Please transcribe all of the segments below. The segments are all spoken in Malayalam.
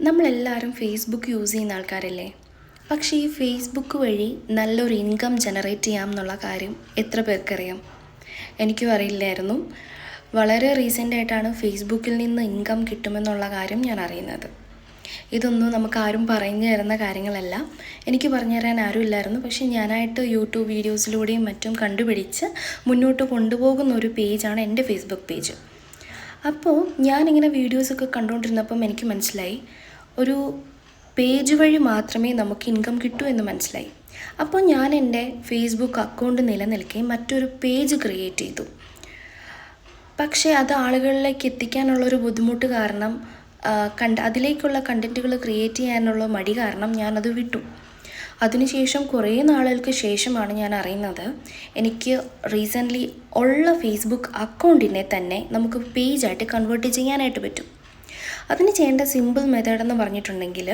നമ്മളെല്ലാവരും ഫേസ്ബുക്ക് യൂസ് ചെയ്യുന്ന ആൾക്കാരല്ലേ? പക്ഷേ ഈ ഫേസ്ബുക്ക് വഴി നല്ലൊരു ഇൻകം ജനറേറ്റ് ചെയ്യാം എന്നുള്ള കാര്യം എത്ര പേർക്കറിയാം? എനിക്കും അറിയില്ലായിരുന്നു. വളരെ റീസെന്റ് ആയിട്ടാണ് ഫേസ്ബുക്കിൽ നിന്ന് ഇൻകം കിട്ടുമെന്നുള്ള കാര്യം ഞാൻ അറിയുന്നത്. ഇതൊന്നും നമുക്ക് ആരും പറഞ്ഞു തരുന്ന കാര്യങ്ങളല്ല. എനിക്ക് പറഞ്ഞു തരാൻ ആരും ഇല്ലായിരുന്നു. പക്ഷേ ഞാനായിട്ട് യൂട്യൂബ് വീഡിയോസിലൂടെയും മറ്റും കണ്ടുപിടിച്ച് മുന്നോട്ട് കൊണ്ടുപോകുന്ന ഒരു പേജാണ് എന്റെ ഫേസ്ബുക്ക് പേജ് അപ്പോൾ ഞാനിങ്ങനെ വീഡിയോസൊക്കെ കണ്ടുകൊണ്ടിരുന്നപ്പം എനിക്ക് മനസ്സിലായി. ഒരു പേജ് വഴി മാത്രമേ നമുക്ക് ഇൻകം കിട്ടൂ എന്ന് മനസ്സിലായി. അപ്പോൾ ഞാൻ എന്റെ ഫേസ്ബുക്ക് അക്കൗണ്ട് നിലനിൽക്കുകയും മറ്റൊരു പേജ് ക്രിയേറ്റ് ചെയ്തു. പക്ഷേ അത് ആളുകളിലേക്ക് എത്തിക്കാനുള്ളൊരു ബുദ്ധിമുട്ട് കാരണം കണ്ട് അതിലേക്കുള്ള കണ്ടന്റുകൾ ക്രിയേറ്റ് ചെയ്യാനുള്ള മടി കാരണം ഞാനത് വിട്ടു. അതിനുശേഷം കുറേ നാളുകൾക്ക് ശേഷമാണ് ഞാൻ അറിയുന്നത്. എനിക്ക് റീസെന്റ്ലി ഉള്ള ഫേസ്ബുക്ക് അക്കൗണ്ടിനെ തന്നെ നമുക്ക് പേജായിട്ട് കൺവേർട്ട് ചെയ്യാനായിട്ട് പറ്റും. അതിന് ചെയ്യേണ്ട സിമ്പിൾ മെത്തേഡ് എന്ന് പറഞ്ഞിട്ടുണ്ടെങ്കിൽ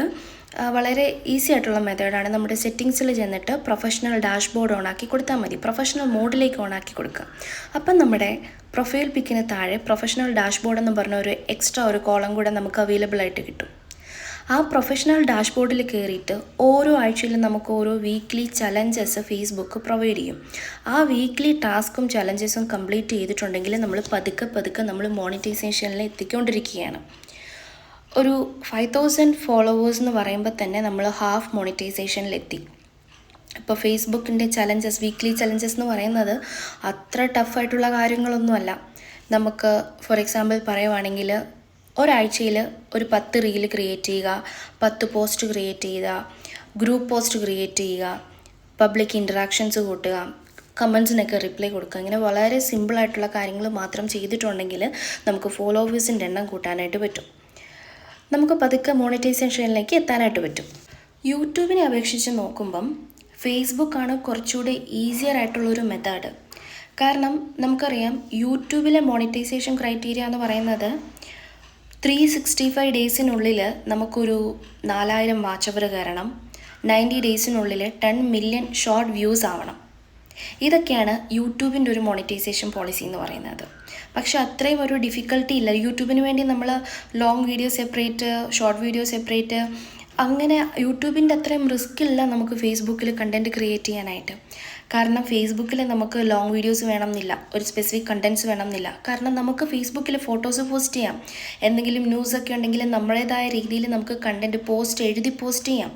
വളരെ ഈസി ആയിട്ടുള്ള മെത്തേഡാണ് നമ്മുടെ സെറ്റിങ്സിൽ ചെന്നിട്ട് പ്രൊഫഷണൽ ഡാഷ്ബോർഡ് ഓണാക്കി കൊടുത്താൽ മതി. പ്രൊഫഷണൽ മോഡിലേക്ക് ഓണാക്കി കൊടുക്കുക. അപ്പം നമ്മുടെ പ്രൊഫൈൽ പിക്കിന് താഴെ പ്രൊഫഷണൽ ഡാഷ്ബോർഡ് എന്ന് പറഞ്ഞ ഒരു എക്സ്ട്രാ ഒരു കോളം കൂടെ നമുക്ക് അവൈലബിൾ ആയിട്ട് കിട്ടും. ആ പ്രൊഫഷണൽ ഡാഷ്ബോർഡിൽ കയറിയിട്ട് ഓരോ ആഴ്ചയിലും നമുക്ക് ഓരോ വീക്ക്ലി ചലഞ്ചസ് ഫേസ്ബുക്ക് പ്രൊവൈഡ് ചെയ്യും. ആ വീക്ക്ലി ടാസ്കും ചലഞ്ചസും കംപ്ലീറ്റ് ചെയ്തിട്ടുണ്ടെങ്കിൽ നമ്മൾ പതുക്കെ പതുക്കെ നമ്മൾ മോണിറ്റൈസേഷനിൽ എത്തിക്കൊണ്ടിരിക്കുകയാണ്. ഒരു ഫൈവ് തൗസൻഡ് ഫോളോവേഴ്സ് എന്ന് പറയുമ്പോൾ തന്നെ നമ്മൾ ഹാഫ് മോണിറ്റൈസേഷനിലെത്തി ഇപ്പോൾ ഫേസ്ബുക്കിന്റെ ചലഞ്ചസ് വീക്ക്ലി ചലഞ്ചസ് എന്ന് പറയുന്നത് അത്ര ടഫായിട്ടുള്ള കാര്യങ്ങളൊന്നുമല്ല. നമുക്ക് ഫോർ എക്സാമ്പിൾ പറയുവാണെങ്കിൽ ഒരാഴ്ചയിൽ ഒരു പത്ത് റീൽ ക്രിയേറ്റ് ചെയ്യുക പത്ത് പോസ്റ്റ് ക്രിയേറ്റ് ചെയ്യുക ഗ്രൂപ്പ് പോസ്റ്റ് ക്രിയേറ്റ് ചെയ്യുക പബ്ലിക് ഇന്ററാക്ഷൻസ് കൂട്ടുക കമൻസിനൊക്കെ റിപ്ലൈ കൊടുക്കുക. ഇങ്ങനെ വളരെ സിമ്പിളായിട്ടുള്ള കാര്യങ്ങൾ മാത്രം ചെയ്തിട്ടുണ്ടെങ്കിൽ നമുക്ക് ഫോളോവേഴ്സിന്റെ എണ്ണം കൂട്ടാനായിട്ട് പറ്റും. നമുക്ക് പതുക്കെ മോണിറ്റൈസേഷനിലേക്ക് എത്താനായിട്ട് പറ്റും. യൂട്യൂബിനെ അപേക്ഷിച്ച് നോക്കുമ്പം ഫേസ്ബുക്കാണ് കുറച്ചുകൂടെ ഈസിയർ ആയിട്ടുള്ളൊരു മെത്തേഡ്. കാരണം നമുക്കറിയാം യൂട്യൂബിലെ മോണിറ്റൈസേഷൻ ക്രൈറ്റീരിയ എന്ന് പറയുന്നത് ത്രീ സിക്സ്റ്റി ഫൈവ് ഡേയ്സിനുള്ളിൽ നമുക്കൊരു നാലായിരം വാച്ച് അവർ കയറണം. നയന്റി ഡേയ്സിനുള്ളിൽ ടെൻ മില്യൺ ഷോർട്ട് വ്യൂസ് ആവണം. ഇതൊക്കെയാണ് യൂട്യൂബിന്റെ ഒരു മോണിറ്റൈസേഷൻ പോളിസി എന്ന് പറയുന്നത്. പക്ഷേ അത്രയും ഒരു ഡിഫിക്കൽട്ടി ഇല്ല. യൂട്യൂബിന് വേണ്ടി നമ്മൾ long video separate short video separate അങ്ങനെ യൂട്യൂബിന്റെ അത്രയും റിസ്ക് ഇല്ല നമുക്ക് ഫേസ്ബുക്കിൽ കണ്ടന്റ് ക്രിയേറ്റ് ചെയ്യാനായിട്ട്. കാരണം ഫേസ്ബുക്കിൽ നമുക്ക് ലോങ് വീഡിയോസ് വേണം എന്നില്ല ഒരു സ്പെസിഫിക് കണ്ടന്റ്സ് വേണമെന്നില്ല. കാരണം നമുക്ക് ഫേസ്ബുക്കിൽ ഫോട്ടോസ് പോസ്റ്റ് ചെയ്യാം. എന്തെങ്കിലും ന്യൂസൊക്കെ ഉണ്ടെങ്കിൽ നമ്മുടേതായ രീതിയിൽ നമുക്ക് കണ്ടന്റ് പോസ്റ്റ് എഴുതി പോസ്റ്റ് ചെയ്യാം.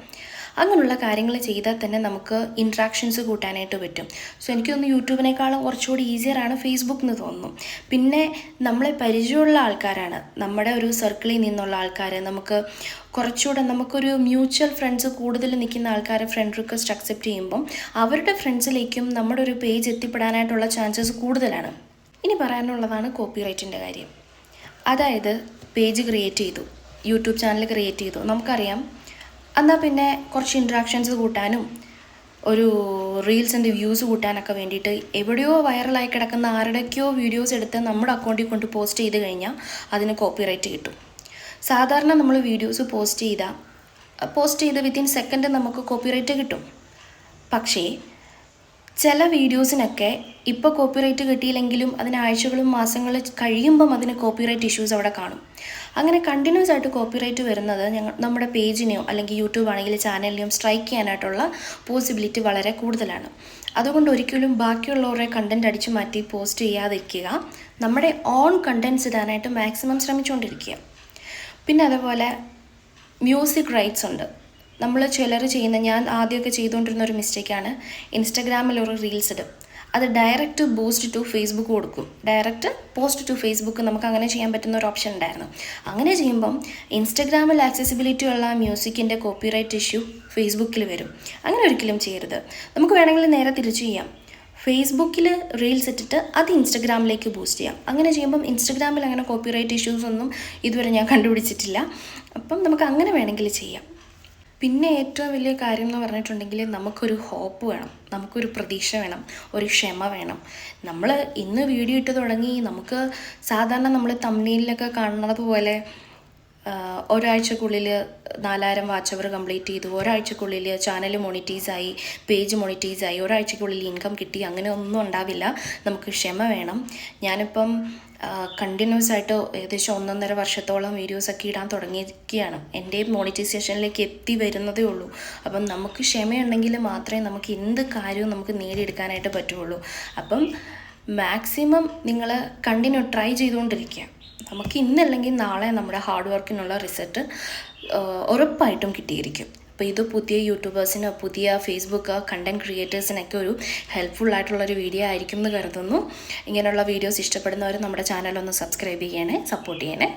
അങ്ങനെയുള്ള കാര്യങ്ങൾ ചെയ്താൽ തന്നെ നമുക്ക് ഇൻട്രാക്ഷൻസ് കൂട്ടാനായിട്ട് പറ്റും. സോ എനിക്ക് തോന്നുന്നു യൂട്യൂബിനേക്കാളും കുറച്ചുകൂടി ഈസിയറാണ് ഫേസ്ബുക്ക് എന്ന് തോന്നുന്നു. പിന്നെ നമ്മളെ പരിചയമുള്ള ആൾക്കാരാണ്. നമ്മുടെ ഒരു സർക്കിളിൽ നിന്നുള്ള ആൾക്കാർ നമുക്ക് കുറച്ചുകൂടെ നമുക്കൊരു മ്യൂച്വൽ ഫ്രണ്ട്സ് കൂടുതൽ നിൽക്കുന്ന ആൾക്കാരെ ഫ്രണ്ട് റിക്വസ്റ്റ് അക്സെപ്റ്റ് ചെയ്യുമ്പം അവരുടെ ഫ്രണ്ട്സിലേക്കും നമ്മുടെ ഒരു പേജ് എത്തിപ്പെടാനായിട്ടുള്ള ചാൻസസ് കൂടുതലാണ്. ഇനി പറയാനുള്ളതാണ് കോപ്പിറൈറ്റിന്റെ കാര്യം. അതായത് പേജ് ക്രിയേറ്റ് ചെയ്തു. യൂട്യൂബ് ചാനൽ ക്രിയേറ്റ് ചെയ്തു. നമുക്കറിയാം എന്നാൽ പിന്നെ കുറച്ച് ഇൻട്രാക്ഷൻസ് കൂട്ടാനും ഒരു റീൽസിന്റെ വ്യൂസ് കൂട്ടാനൊക്കെ വേണ്ടിയിട്ട് എവിടെയോ വൈറലായി കിടക്കുന്ന ആരുടെയൊക്കെയോ വീഡിയോസ് എടുത്ത് നമ്മുടെ അക്കൗണ്ടിൽ കൊണ്ട് പോസ്റ്റ് ചെയ്ത് കഴിഞ്ഞാൽ അതിന് കോപ്പിറൈറ്റ് കിട്ടും. സാധാരണ നമ്മൾ വീഡിയോസ് പോസ്റ്റ് ചെയ്താൽ പോസ്റ്റ് ചെയ്ത് വിത്തിൻ സെക്കൻഡ് നമുക്ക് കോപ്പിറൈറ്റ് കിട്ടും. പക്ഷേ ചില വീഡിയോസിനൊക്കെ ഇപ്പോൾ കോപ്പിറൈറ്റ് കിട്ടിയില്ലെങ്കിലും അതിന് ആഴ്ചകളും മാസങ്ങളും കഴിയുമ്പം അതിന് കോപ്പിറൈറ്റ് ഇഷ്യൂസ് അവിടെ കാണും. അങ്ങനെ കണ്ടിന്യൂസ് ആയിട്ട് കോപ്പിറൈറ്റ് വരുന്നത് ഞങ്ങൾ നമ്മുടെ പേജിനെയോ അല്ലെങ്കിൽ യൂട്യൂബ് ആണെങ്കിൽ ചാനലിനെയോ സ്ട്രൈക്ക് ചെയ്യാനായിട്ടുള്ള പോസിബിലിറ്റി വളരെ കൂടുതലാണ്. അതുകൊണ്ട് ഒരിക്കലും ബാക്കിയുള്ളവരുടെ കണ്ടന്റ് അടിച്ചു മാറ്റി പോസ്റ്റ് ചെയ്യാതിരിക്കുക. നമ്മുടെ ഓൺ കണ്ടൻസ് ഇടാനായിട്ട് മാക്സിമം ശ്രമിച്ചുകൊണ്ടിരിക്കുക. പിന്നെ അതുപോലെ മ്യൂസിക് റൈറ്റ്സ് ഉണ്ട്. നമ്മൾ ചിലർ ചെയ്യുന്ന ഞാൻ ആദ്യമൊക്കെ ചെയ്തുകൊണ്ടിരുന്ന ഒരു മിസ്റ്റേക്കാണ്. ഇൻസ്റ്റഗ്രാമിൽ ഒരു റീൽസ് ഇടും. അത് ഡയറക്റ്റ് ബൂസ്റ്റ് ടു ഫേസ്ബുക്ക് കൊടുക്കും. ഡയറക്റ്റ് പോസ്റ്റ് ടു ഫേസ്ബുക്ക് നമുക്ക് അങ്ങനെ ചെയ്യാൻ പറ്റുന്ന ഒരു ഓപ്ഷൻ ഉണ്ടായിരുന്നു. അങ്ങനെ ചെയ്യുമ്പം ഇൻസ്റ്റഗ്രാമിൽ ആക്സസിബിലിറ്റി ഉള്ള മ്യൂസിക്കിന്റെ കോപ്പിറൈറ്റ് ഇഷ്യൂ ഫേസ്ബുക്കിൽ വരും. അങ്ങനെ ഒരിക്കലും ചെയ്യരുത്. നമുക്ക് വേണമെങ്കിൽ നേരെ തിരിച്ചു ചെയ്യാം. ഫേസ്ബുക്കിൽ റീൽസ് ഇട്ടിട്ട് അത് ഇൻസ്റ്റഗ്രാമിലേക്ക് ബൂസ്റ്റ് ചെയ്യാം. അങ്ങനെ ചെയ്യുമ്പം ഇൻസ്റ്റഗ്രാമിൽ അങ്ങനെ കോപ്പിറൈറ്റ് ഇഷ്യൂസ് ഒന്നും ഇതുവരെ ഞാൻ കണ്ടുപിടിച്ചിട്ടില്ല. അപ്പം നമുക്ക് അങ്ങനെ വേണമെങ്കിൽ ചെയ്യാം. പിന്നെ ഏറ്റവും വലിയ കാര്യം എന്ന് പറഞ്ഞിട്ടുണ്ടെങ്കിൽ നമുക്കൊരു ഹോപ്പ് വേണം നമുക്കൊരു പ്രതീക്ഷ വേണം ഒരു ക്ഷമ വേണം. നമ്മൾ ഇന്ന് വീഡിയോ ഇട്ട് തുടങ്ങി നമുക്ക് സാധാരണ നമ്മൾ തമ്മിലൊക്കെ കാണുന്നത് പോലെ ഒരാഴ്ചക്കുള്ളിൽ നാലായിരം വാച്ച് അവർ കംപ്ലീറ്റ് ചെയ്തു. ഒരാഴ്ചക്കുള്ളിൽ ചാനൽ മോണിറ്റൈസായി പേജ് മോണിറ്റൈസായി ഒരാഴ്ചക്കുള്ളിൽ ഇൻകം കിട്ടി. അങ്ങനെ ഒന്നും ഉണ്ടാവില്ല. നമുക്ക് ക്ഷമ വേണം. ഞാനിപ്പം കണ്ടിന്യൂസ് ആയിട്ട് ഏകദേശം ഒന്നൊന്നര വർഷത്തോളം വീഡിയോസൊക്കെ ഇടാൻ തുടങ്ങിയിരിക്കുകയാണ്. എന്റെ മോണിറ്റൈസേഷനിലേക്ക് എത്തി വരുന്നതേ ഉള്ളൂ. അപ്പം നമുക്ക് ക്ഷമയുണ്ടെങ്കിൽ മാത്രമേ നമുക്ക് എന്ത് കാര്യവും നമുക്ക് നേടിയെടുക്കാനായിട്ട് പറ്റുള്ളൂ. അപ്പം മാക്സിമം നിങ്ങൾ കണ്ടിന്യൂ ട്രൈ ചെയ്തുകൊണ്ടിരിക്കുക. നമുക്ക് ഇന്നല്ലെങ്കിൽ നാളെ നമ്മുടെ ഹാർഡ് വർക്കിനുള്ള റിസൾട്ട് ഉറപ്പായിട്ടും കിട്ടിയിരിക്കും. അപ്പോൾ ഇത് പുതിയ യൂട്യൂബേഴ്സിന് പുതിയ ഫേസ്ബുക്ക് കണ്ടന്റ് ക്രിയേറ്റേഴ്സിനൊക്കെ ഒരു ഹെൽപ്ഫുൾ ആയിട്ടുള്ളൊരു വീഡിയോ ആയിരിക്കും എന്ന് കരുതുന്നു. ഇങ്ങനെയുള്ള വീഡിയോസ് ഇഷ്ടപ്പെടുന്നവർ നമ്മുടെ ചാനലൊന്ന് സബ്സ്ക്രൈബ് ചെയ്യണേ സപ്പോർട്ട് ചെയ്യണേ.